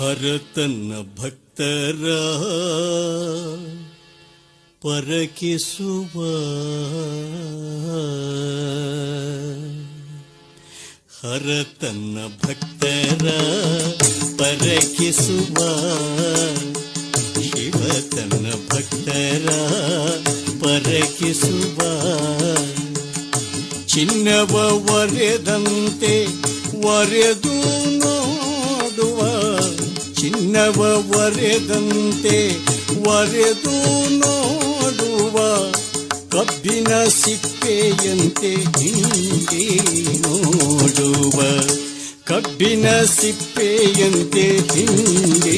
ಹರತನ್ನ ಭಕ್ತರ ಪರಕಿಸುವ ಹರತನ್ನ ಭಕ್ತರ ಪರಕಿಸುವ ಶಿವ ತನ್ನ ಭಕ್ತರ ಪರಕಿಸುವ ಚಿನ್ನವ ಒರೆದಂತೆ ಒರೆದು ಚಿನ್ನವ ಒರೆದಂತೆ ಒರೆದು ನೋಡುವ ಕಬ್ಬಿನ ಸಿಪ್ಪೆಯಂತೆ ಹಿಂದೆ ನೋಡುವ ಕಬ್ಬಿನ ಸಿಪ್ಪೆಯಂತೆ ಹಿಂದೆ